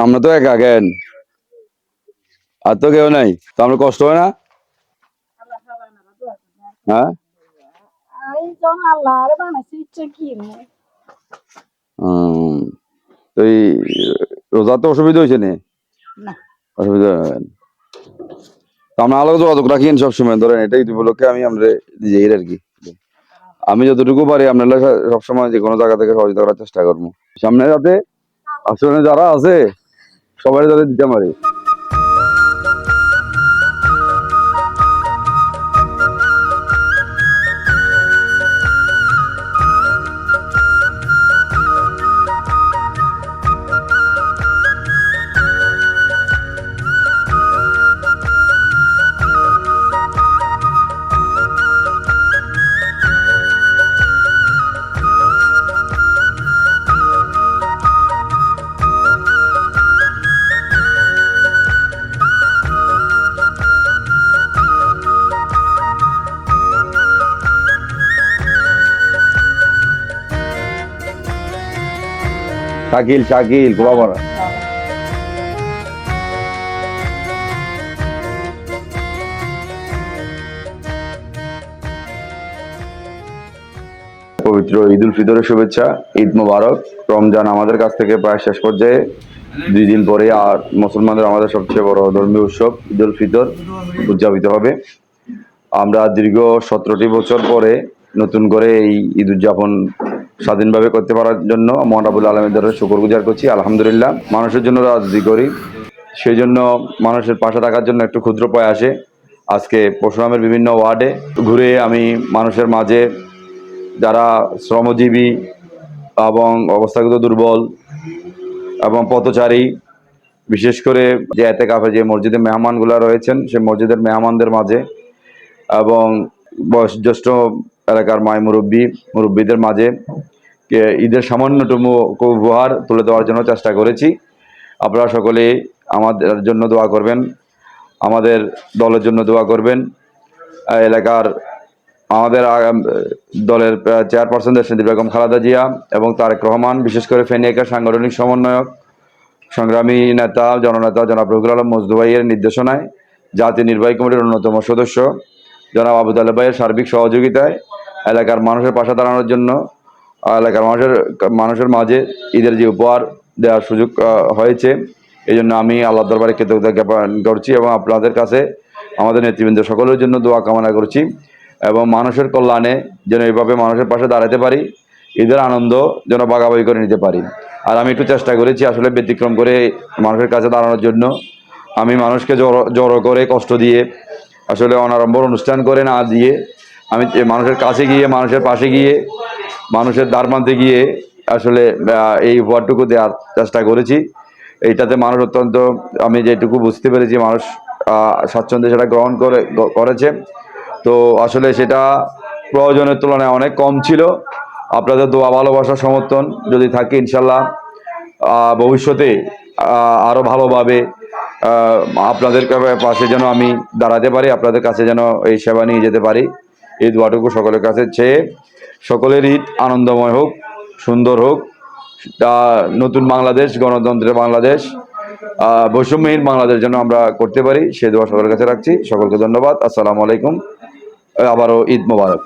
আমরা তো একা জ্ঞান আর তো কেউ নাই তো আমরা কষ্ট হয় না? হ্যাঁ? রোজা তো অসুবিধা হয়েছে নি? অসুবিধা আমরা আলাদা যোগাযোগ রাখি সবসময়। ধরেন এটাই উপলক্ষে আমি আমরা নিজেই আর কি। আমি যতটুকু পারি আপনারা সবসময় যে কোনো জায়গা থেকে সহযোগিতা করার চেষ্টা করব। সামনে যাতে আসলে যারা আছে সবাই তাদের দিতে পারি। শাকিল শাকিল গোলামারা পবিত্র ঈদ উল ফিতরের শুভেচ্ছা, ঈদ মোবারক। রমজান আমাদের কাছ থেকে প্রায় শেষ পর্যায়ে। দুই দিন পরে আর মুসলমানদের আমাদের সবচেয়ে বড় ধর্মীয় উৎসব ঈদ উল ফিতর উদযাপিত হবে। আমরা দীর্ঘ সতেরোটি বছর পরে নতুন করে এই ঈদ উদযাপন স্বাধীনভাবে করতে পারার জন্য মহানাবুল আলমের শুকর গুজার করছি। আলহামদুলিল্লাহ, মানুষের জন্য রাজনীতি করি, সেই জন্য মানুষের পাশে থাকার জন্য একটু ক্ষুদ্র প্রয়াসে আজকে পরশুরামের বিভিন্ন ওয়ার্ডে ঘুরে আমি মানুষের মাঝে যারা শ্রমজীবী এবং অবস্থাগত দুর্বল এবং পথচারী, বিশেষ করে যে এতে কাফে যে মসজিদের মেহমানগুলো রয়েছেন, সেই মসজিদের মেহমানদের মাঝে এবং বয়োজ্যেষ্ঠ এলাকার মায় মুরব্বী, মুরব্বীদের মাঝে ঈদের সামান্যতম উপহার তুলে দেওয়ার জন্য চেষ্টা করেছি। আপনারা সকলে আমাদের জন্য দোয়া করবেন, আমাদের দলের জন্য দোয়া করবেন। এলাকার আমাদের দলের চেয়ারপারসন দেশনীতি বেগম খালেদা জিয়া এবং তারেক রহমান, বিশেষ করে ফেনিয়াকার সাংগঠনিক সমন্বয়ক, সংগ্রামী নেতা, জননেতা জনাব রহুল আলম মজদু ভাইয়ের নির্দেশনায় জাতীয় নির্বাহী কমিটির অন্যতম সদস্য জনাব আবু তালেব ভাইয়ের সার্বিক সহযোগিতায় এলাকার মানুষের পাশে দাঁড়ানোর জন্য, এলাকার মানুষের মানুষের মাঝে ঈদের যে উপহার দেওয়ার সুযোগ হয়েছে। এই জন্য আমি আল্লাহ দরবারে কৃতজ্ঞতা জ্ঞাপন করছি এবং আপনাদের কাছে, আমাদের নেতৃবৃন্দ সকলের জন্য দোয়া কামনা করছি এবং মানুষের কল্যাণে যেন এইভাবে মানুষের পাশে দাঁড়াতে পারি, ঈদের আনন্দ যেন বাগাবাগি করে নিতে পারি। আর আমি একটু চেষ্টা করেছি আসলে ব্যতিক্রম করে মানুষের কাছে দাঁড়ানোর জন্য। আমি মানুষকে জড়ো জড়ো করে কষ্ট দিয়ে, আসলে অনারম্বর অনুষ্ঠান করে না দিয়ে আমি মানুষের কাছে গিয়ে, মানুষের পাশে গিয়ে, মানুষের দ্বার প্রান্তে গিয়ে আসলে এই উপহারটুকু দেওয়ার চেষ্টা করেছি। এইটাতে মানুষ অত্যন্ত, আমি যেটুকু বুঝতে পেরেছি, মানুষ স্বাচ্ছন্দ্যে সেটা গ্রহণ করে করেছে। তো আসলে সেটা প্রয়োজনের তুলনায় অনেক কম ছিল। আপনাদের দোয়া, ভালোবাসা, সমর্থন যদি থাকে, ইনশাল্লাহ ভবিষ্যতে আরও ভালোভাবে আপনাদের পাশে যেন আমি দাঁড়াতে পারি, আপনাদের কাছে যেন এই সেবা নিয়ে যেতে পারি। এই দোয়াটুকু সকলের কাছে চেয়ে সকলের ঈদ আনন্দময় হোক, সুন্দর হোক। নতুন বাংলাদেশ, গণতন্ত্রের বাংলাদেশ বৈষম্যহীন বাংলাদেশ যেন আমরা করতে পারি। সে দোয়া সকলের কাছে রাখছি। সকলকে ধন্যবাদ। আসসালামু আলাইকুম। আবারও ঈদ মোবারক।